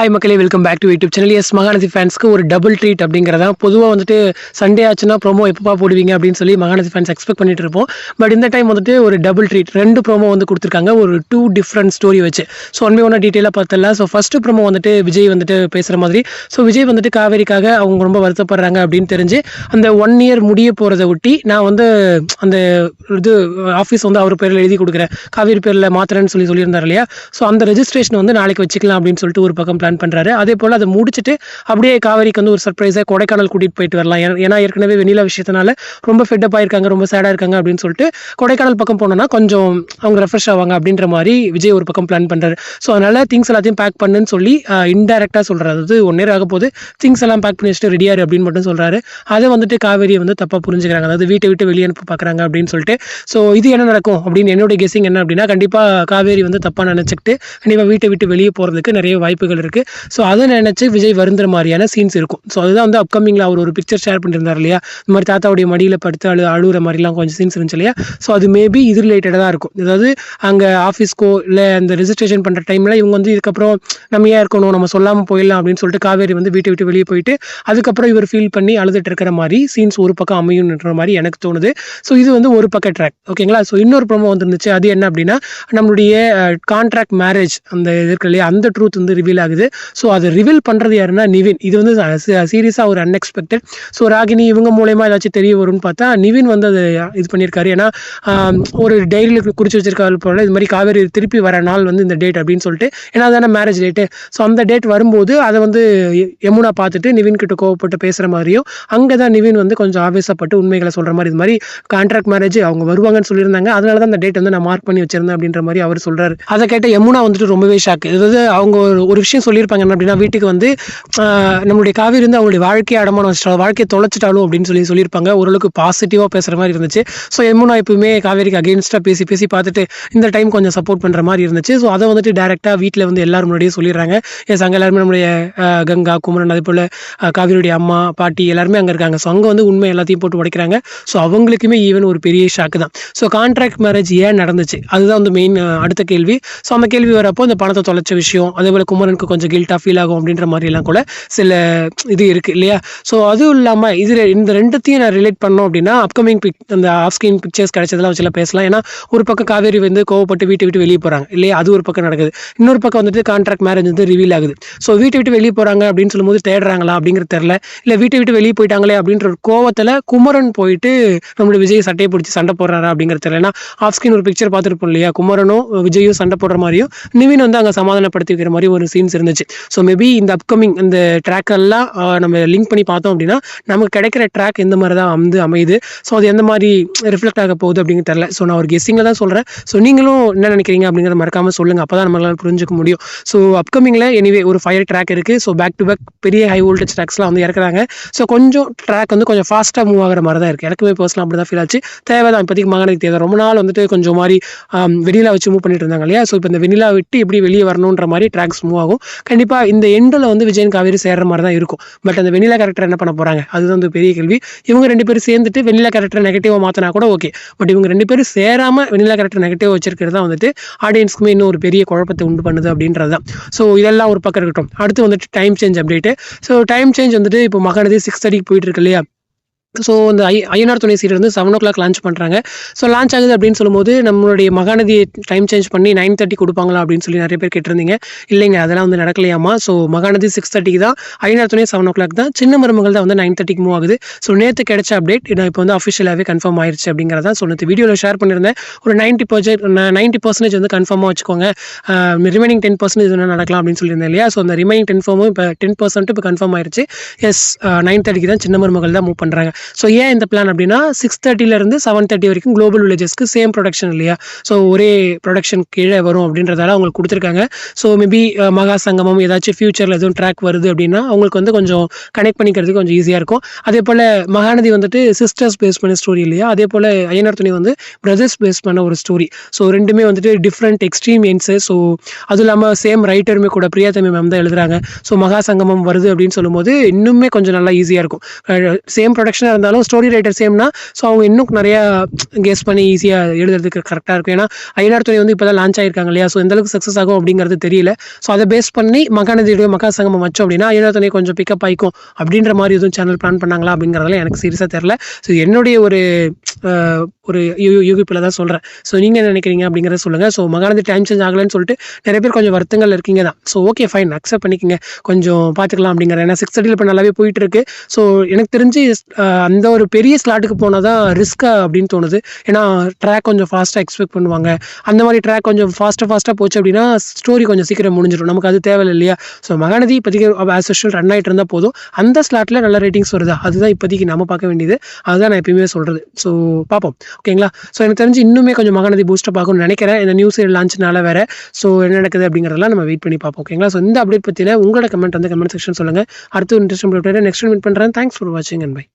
Hi மக்களே welcome back to YouTube channel yes Mahanadhi ஃபேன்ஸ்க்கு ஒரு double treat அப்படிங்கிறதா பொதுவாக வந்துட்டு சண்டே ஆச்சுன்னா ப்ரோமோ எப்பப்பா போடுவீங்க அப்படின்னு சொல்லி மகாநதி ஃபேன்ஸ் எக்ஸ்பெக்ட் பண்ணிட்டு இருப்போம். பட் இந்த டைம் வந்துட்டு ஒரு டபுள் ட்ரீட் ரெண்டு ப்ரோமோ வந்து கொடுத்துருக்காங்க. ஒரு டூ டிஃப்ரெண்ட் ஸ்டோரி வச்சு. ஸோ ஒன்மே ஒன்றா டீட்டெயிலாக பார்த்தல. ஸோ ஃபஸ்ட்டு ப்ரோமோ வந்துட்டு விஜய் வந்துட்டு பேசுகிற மாதிரி. ஸோ விஜய் வந்துட்டு காவேரிக்காக அவங்க ரொம்ப வருத்தப்படுறாங்க அப்படின்னு தெரிஞ்சு அந்த ஒன் இயர் முடிய போகிறத ஒட்டி நான் வந்து அந்த இது ஆஃபீஸ் வந்து அவர் பேரில் எழுதி கொடுக்குறேன். காவேரி பேரில் மாத்திரன்னு சொல்லி சொல்லியிருந்தார் இல்லையா? ஸோ அந்த ரெஜிஸ்ட்ரேஷன் வந்து நாளைக்கு வச்சுக்கலாம் அப்படின்னு சொல்லிட்டு ஒரு பக்கம் பிளான் பண்ணுறாரு அதே போல் அதை முடிச்சுட்டு அப்படியே காவேரிக்கு வந்து ஒரு சர்ப்ரைஸாக கொடைக்கானல் கூட்டிகிட்டு போயிட்டு வரலாம். ஏன்னா- ஏன்னா ஏற்கனவே வெளியில் விஷயத்தினால ரொம்ப ஃபெட்டப் ஆயிருக்காங்க ரொம்ப சேடாக இருக்காங்க அப்படின்னு சொல்லிட்டு கொடைக்கானல் பக்கம் போனோம்னா கொஞ்சம் அவங்க ரெஃப்ரெஷ் ஆவாங்க அப்படின்ற மாதிரி விஜய் ஒரு பக்கம் பிளான் பண்ணுறாரு ஸோ அதனால் திங்ஸ் எல்லாத்தையும் பேக் பண்ணுன்னு சொல்லி இன்டெரக்டாக சொல்கிறாரு அதாவது ஒன் இயர் ஆக போது திங்ஸ் எல்லாம் பேக் பண்ணி வச்சுட்டு ரெடியாரு அப்படின்னு மட்டும் சொல்கிறாரு அதை வந்துட்டு காவேரியை வந்து தப்பாக புரிஞ்சுக்கிறாங்க. அதாவது வீட்டை விட்டு வெளியே அனுப்ப பார்க்குறாங்க அப்படின்னு சொல்லிட்டு. ஸோ இது என்ன நடக்கும் அப்படின்னு என்னோட கெஸிங் என்ன அப்படின்னா கண்டிப்பாக காவேரி வந்து தப்பாக நினச்சிக்கிட்டு கண்டிப்பாக வீட்டை விட்டு வெளியே போகிறதுக்கு நிறைய வாய்ப்புகள் இருக்குது ஸோ அதை நினச்சி விஜய் வருந்துற மாதிரியான சீன்ஸ் இருக்கும். ஸோ அதுதான் வந்து அப்கமிங்கில் அவர் ஒரு பிக்சர் ஷேர் பண்ணியிருந்தார் இல்லையா? இந்த மாதிரி தாத்தாவுடைய மடியில் படுத்து அழு அழுகிற மாதிரிலாம் கொஞ்சம் சீன்ஸ் இருந்துச்சு இல்லையா? ஸோ அது மேபி இது ரிலேட்டடாக தான் இருக்கும். அதாவது அங்கே ஆஃபீஸ்க்கோ இல்லை அந்த ரிஜிஸ்ட்ரேஷன் பண்ணுற டைமில் இவங்க வந்து இதுக்கப்புறம் நம்ம ஏன் இருக்கணும்? நம்ம சொல்லாமல் போயிடலாம் அப்படின்னு சொல்லிட்டு காவேரி வந்து வீட்டை விட்டு வெளியே போயிட்டு அதுக்கப்புறம் இவர் ஃபீல் பண்ணி அழுதுட்டு இருக்கிற மாதிரி சீன்ஸ் ஒரு பக்கம் அமையும்ன்ற மாதிரி எனக்கு தோணுது. ஸோ இது வந்து ஒரு பக்க ட்ராக் ஓகேங்களா ஸோ இன்னொரு ப்ரோமோ வந்துருந்துச்சு. அது என்ன அப்படின்னா நம்மளுடைய கான்ட்ராக்ட் மேரேஜ் அந்த இது இல்லையா? அந்த ட்ரூத் வந்து ரிவீல் ஆகுது. ஸோ அதை ரிவீல் பண்ணுறது யாருன்னா நிவின். இது வந்து சீரியஸாக ஒரு அன்எக்ஸ்பெக்டட் ஸோ ராகினி இவங்க மூலயமா ஏதாச்சும் தெரிய வரும்னு பார்த்தா நிவின் வந்து அதை இது பண்ணியிருக்காரு. ஏன்னா ஒரு டைரியில் குறித்து வச்சிருக்காரு போல இது மாதிரி காவேரி திருப்பி வர நாள் வந்து இந்த டேட் அப்படின்னு சொல்லிட்டு ஏன்னா தானே மேரேஜ் டேட்டு ஸோ அந்த டேட் வரும்போது அதை வந்து யமுனா பார்த்துட்டு நிவின் கிட்ட கோவப்பட்டு பேசுகிற மாதிரியும் அங்கே தான் நிவின் வந்து கொஞ்சம் ஆவேசப்பட்டு உண்மைகளை சொல்கிற மாதிரி இது மாதிரி கான்ட்ராக்ட் மேரேஜ் அவங்க வருவாங்கன்னு சொல்லியிருந்தாங்க. அதனால தான் அந்த டேட் வந்து நான் மார்க் பண்ணி வச்சிருந்தேன் அப்படின்ற மாதிரி அவர் சொல்கிறாரு அதை கேட்ட யமுனா வந்துட்டு ரொம்பவே ஷாக்கு அதாவது அவங்க ஒரு விஷயம் சொல்லியிருப்பாங்க என்ன அப்படின்னா வீட்டுக்கு வந்து நம்மளுடைய காவிரி வந்து அவங்களுடைய வாழ்க்கையை அடமானம் வச்சிட்டாலும் வாழ்க்கையை தொலைச்சிட்டாலும் அப்படின்னு சொல்லி சொல்லியிருப்பாங்க. ஓரளவுக்கு பாசிட்டிவாக பேசுகிற மாதிரி இருந்துச்சு. ஸோ எம்முனா எப்பவுமே காவேரிக்கு அகேன்ஸ்டாக பேசி பேசி பார்த்துட்டு இந்த டைம் கொஞ்சம் சப்போர்ட் பண்ணுற மாதிரி இருந்துச்சு. ஸோ அதை வந்துட்டு டேரெக்டாக வீட்டில் வந்து எல்லாரும் முன்னாடியே சொல்லிடுறாங்க. எஸ் அங்கே எல்லாருமே நம்மளுடைய கங்கா குமரன் அதே போல் காவிரியுடைய அம்மா பாட்டி எல்லாருமே அங்கே இருக்காங்க. ஸோ அங்கே வந்து உண்மை எல்லாத்தையும் போட்டு உடைக்கிறாங்க. ஸோ அவங்களுக்குமே ஈவன் ஒரு பெரிய ஷாக்கு தான். ஸோ கான்ட்ராக்ட் மேரேஜ் ஏன் நடந்துச்சு? அதுதான் வந்து மெயின் அடுத்த கேள்வி. ஸோ அந்த கேள்வி வரப்போ இந்த பணத்தை தொலைச்ச விஷயம் அதே போல் குமரனுக்கு கொஞ்சம் கொஞ்சம் கில்ட்டாக ஃபீல் ஆகும் அப்படின்ற மாதிரிலாம் கூட சில இது இருக்குது இல்லையா? ஸோ அதுவும் இல்லாமல் இது இந்த ரெண்டுத்தையும் நான் ரிலேட் பண்ணோம் அப்படின்னா அப்கமிங் பிக் அந்த ஆஃப் ஸ்க்ரீன் பிக்சர்ஸ் கிடைச்சதெல்லாம் வச்சுலாம் பேசலாம். ஏன்னா ஒரு பக்கம் காவேரி வந்து கோவப்பட்டு வீட்டை விட்டு வெளியே போகிறாங்க இல்லையா? அது ஒரு பக்கம் நடக்குது. இன்னொரு பக்கம் வந்துட்டு கான்ட்ராக்ட் மேரேஜ் வந்து ரிவீல் ஆகுது. ஸோ வீட்டை விட்டு வெளியே போகிறாங்க அப்படின்னு சொல்லும்போது தேடுறாங்களா அப்படிங்கிறது தெரில இல்லை வீட்டை விட்டு வெளியே போயிட்டாங்களே அப்படின்ற ஒரு கோவத்தில் குமரன் போயிட்டு நம்மளுடைய விஜய் சட்டையை பிடிச்சி சண்டை போடுறாரா அப்படிங்கிறது தெரியல. ஏன்னா ஆஃப் ஸ்க்ரீன் ஒரு பிக்சர் பார்த்துருப்போம் இல்லையா? குமரனும் விஜயும் சண்டை போடுற மாதிரியும் நிவின் வந்து அங்கே சமாதானப்படுத்தி வைக்கிற மாதிரி ஒரு சீன்ஸ் இருந்துச்சு. ஸோ மேபி இந்த அப்கமிங் இந்த ட்ராக்கெல்லாம் நம்ம லிங்க் பண்ணி பார்த்தோம் அப்படின்னா நமக்கு கிடைக்கிற ட்ராக் எந்த மாதிரி தான் வந்து அமையுது. ஸோ அது எந்த மாதிரி ரிஃப்ளெக்ட் ஆக போகுது அப்படின்னு தெரில ஸோ நான் ஒரு கெஸ்ஸிங்கில் தான் சொல்கிறேன் ஸோ நீங்களும் என்ன நினைக்கிறீங்க அப்படிங்கிறத மறக்காமல் சொல்லுங்கள் அப்போ தான் நம்மளால் புரிஞ்சுக்க முடியும். ஸோ அப்கமிங்கில் எனிவே ஒரு ஃபயர் ட்ராக் இருக்குது ஸோ பேக் டு பேக் பெரிய ஹை வோல்டேஜ் ட்ராக்ஸ்லாம் வந்து இறக்குறாங்க. ஸோ கொஞ்சம் ட்ராக் வந்து கொஞ்சம் ஃபாஸ்ட்டாக மூவ் ஆகிற மாதிரி தான் இருக்குது எனக்குமே பர்சனல் அப்படி தான் ஃபீல் ஆச்சு. தேவை தான் இப்போதைக்கு மகனுக்கு தேவை. ரொம்ப நாள் வந்துட்டு கொஞ்சம் மாதிரி வெனிலா வச்சு மூவ் பண்ணிட்டு இருந்தாங்க இல்லையா? ஸோ இப்போ இந்த வெனிலா விட்டு எப்படி வெளியே வரணுன்ற மாதிரி ட்ராக்ஸ் மூவ் ஆகும். கண்டிப்பாக இந்த எண்டில் வந்து விஜயன் காவேரி சேர்ற மாதிரி தான் இருக்கும். பட் அந்த வெண்ணிலா கேரக்டர் என்ன பண்ண போகிறாங்க அதுதான் வந்து பெரிய கேள்வி. இவங்க ரெண்டு பேரும் சேர்ந்துட்டு வெண்ணிலா கேரக்டர் நெகட்டிவாக மாற்றினா கூட ஓகே பட் இவங்க ரெண்டு பேரும் சேராமல் வெண்ணிலா கேரக்டர் நெகட்டிவ் வச்சிருக்கிறது தான் வந்துட்டு ஆடியன்ஸ்க்குமே இன்னும் ஒரு பெரிய குழப்பத்தை உண்டு பண்ணுது அப்படின்றது தான். ஸோ இதெல்லாம் ஒரு பக்கம் இருக்கட்டும். அடுத்து வந்துட்டு time change update so time change வந்துட்டு இப்போ மகாநதி சிக்ஸ் தேர்ட்டிக்கு போயிட்டு இருக்கு இல்லையா? ஸோ இந்த ஐ ஐஎன்ஆர் துணை சீரியல் வந்து செவன் ஓ கிளாக் லான்ச் பண்ணுறாங்க ஸோ லான்ச் ஆகுது அப்படின்னு சொல்லும்போது நம்மளுடைய மகாநதி டைம் சேஞ்ச் பண்ணி நைன் தேர்ட்டி கொடுப்பாங்களா அப்படின்னு சொல்லி நிறைய பேர் கேட்டிருந்தீங்க. இல்லைங்க அதெல்லாம் வந்து நடக்கலையாமா? ஸோ மகாநதி சிக்ஸ் தேர்ட்டிக்கு தான் ஐயனார் துணை செவன் ஓ கிளாக் தான் சின்ன மருமகள் தான் வந்து நைன் தேர்ட்டிக்கு மூவ் ஆகுது. ஸோ நேற்று கிடைச்ச அப்டேட் நான் இப்போ வந்து அஃபிஷியலாகவே கன்ஃபார்ம் ஆயிடுச்சு அப்படிங்கிறதான் ஸோ நேற்று வீடியோவில் ஷேர் பண்ணியிருந்தேன். ஒரு நைன்ட்டி பர்சன்ட் நைன்ட்டி பர்சன்டேஜ் வந்து கன்ஃபார்மாக வச்சுக்கோங்க. ரிமைனிங் டென் பர்சன்டேஜ் என்ன நடக்கலாம் அப்படின்னு சொல்லியிருந்தேன் இல்லையா? ஸோ அந்த ரிமைனிங் டென் ஃபார்மும் இப்போ டென் பர்சன்ட் இப்போ கன்ஃபார்ம் ஆயிருச்சு. எஸ் நைன் தேர்ட்டிக்கு தான் சின்ன மருமகள் தான் மூவ் பண்ணுறாங்க ஸோ ஏன் இந்த பிளான் அப்படின்னா சிக்ஸ் தேர்ட்டிலேருந்து செவன் தேர்ட்டி வரைக்கும் குளோபல் வில்லேஜஸ்க்கு சேம் ப்ரொடக்ஷன் இல்லையா? ஸோ ஒரே ப்ரொடக்ஷன் கீழே வரும் அப்படின்றதால அவங்களுக்கு கொடுத்துருக்காங்க. ஸோ மேபி மகா சங்கமம் ஏதாச்சும் ஃபியூச்சரில் எதுவும் ட்ராக் வருது அப்படின்னா அவங்களுக்கு வந்து கொஞ்சம் கனெக்ட் பண்ணிக்கிறதுக்கு கொஞ்சம் ஈஸியாக இருக்கும். அதே போல் மகாநதி வந்துட்டு சிஸ்டர்ஸ் பேஸ் பண்ண ஸ்டோரி இல்லையா? அதே போல் ஐயனார் துணி வந்து பிரதர்ஸ் பேஸ் பண்ண ஒரு ஸ்டோரி ஸோ ரெண்டுமே வந்துட்டு டிஃப்ரெண்ட் எக்ஸ்ட்ரீம் என்ஸு ஸோ அதுவும் இல்லாமல் சேம் ரைட்டருமே கூட பிரியாதமி மேம் தான் எழுதுறாங்க. ஸோ மகா சங்கமம் வருது அப்படின்னு சொல்லும்போது இன்னுமே கொஞ்சம் நல்லா ஈஸியாக இருக்கும். சேம் ப்ரொடக்ஷனாக சேமாக இருந்தாலும் ஸ்டோரி ரைட்டர் சேம்னா ஸோ அவங்க இன்னும் நிறையா கெஸ் பண்ணி ஈஸியாக எழுதுறதுக்கு கரெக்டாக இருக்கும். ஏன்னா ஐநார் துணை வந்து இப்போ தான் லான்ச் ஆயிருக்காங்க இல்லையா? ஸோ எந்தளவுக்கு சக்ஸஸ் ஆகும் அப்படிங்கிறது தெரியல. ஸோ அதை பேஸ் பண்ணி மகாநதியுடைய மகா சங்கமம் வச்சோம் அப்படின்னா ஐநார் துணை கொஞ்சம் பிக்கப் ஆயிக்கும் அப்படின்ற மாதிரி எதுவும் சேனல் பிளான் பண்ணாங்களா அப்படிங்கிறதெல்லாம் எனக்கு சீரியஸாக தெரில ஸோ என்னுடைய ஒரு ஒரு யூ- யூகிப்பில் தான் சொல்கிறேன் ஸோ நீங்கள் என்ன நினைக்கிறீங்க அப்படிங்கிறத சொல்லுங்கள் ஸோ மகாநதி டைம் சேஞ்ச் ஆகலைன்னு சொல்லிட்டு நிறைய பேர் கொஞ்சம் வருத்தங்கள் இருக்கீங்க தான். ஸோ ஓகே ஃபைன் அக்செப்ட் பண்ணிக்கங்க. கொஞ்சம் பார்த்துக்கலாம் அப்படிங்கிற ஏன்னா சிக்ஸ் தேர்ட்டியில் இப்போ நல்லாவே போயிட்டு இருக்கு. ஸோ எனக்கு தெரிஞ்சு அந்த ஒரு பெரிய ஸ்லாட்டுக்கு போனால் தான் ரிஸ்க்காக அப்படின்னு தோணுது. ஏன்னா ட்ராக் கொஞ்சம் ஃபாஸ்ட்டாக எக்ஸ்பெக்ட் பண்ணுவாங்க. அந்த மாதிரி ட்ராக் கொஞ்சம் ஃபாஸ்ட்டாக ஃபாஸ்ட்டாக போச்சு அப்படின்னா ஸ்டோரி கொஞ்சம் சீக்கிரம் முடிஞ்சிடும். நமக்கு அது தேவையில்லை இல்லையா? ஸோ மகாநதி இப்போதைக்கு ஆஸ் யூஷுவல் ரன் ஆகிட்டு இருந்தால் போதும். அந்த ஸ்லாட்டில் நல்ல ரேட்டிங்ஸ் வருதா? அதுதான் இப்போதைக்கு நம்ம பார்க்க வேண்டியது. அதுதான் நான் எப்பயுமே சொல்கிறது ஸோ பார்ப்போம். ஓகேங்களா? ஸோ எனக்கு தெரிஞ்சு இன்னுமே கொஞ்சம் மகாநதி பூஸ்டப் ஆகும்னு நினைக்கிறேன். இந்த நியூஸ் லான்ச்னால வேற. ஸோ என்ன நடக்குது அப்படிங்கிறதெல்லாம் நம்ம வெயிட் பண்ணி பார்ப்போம் ஓகேங்களா? ஸோ இந்த அப்டேட் பற்றின உங்களோட கமெண்ட் வந்து கமெண்ட் செக்ஷன் சொல்லுங்கள் அடுத்து இன்ட்ரெஸ்ட் நெக்ஸ்ட் மீட் பண்ணுறேன் தேங்க்ஸ் ஃபார் வாட்சிங் அண்ட் பை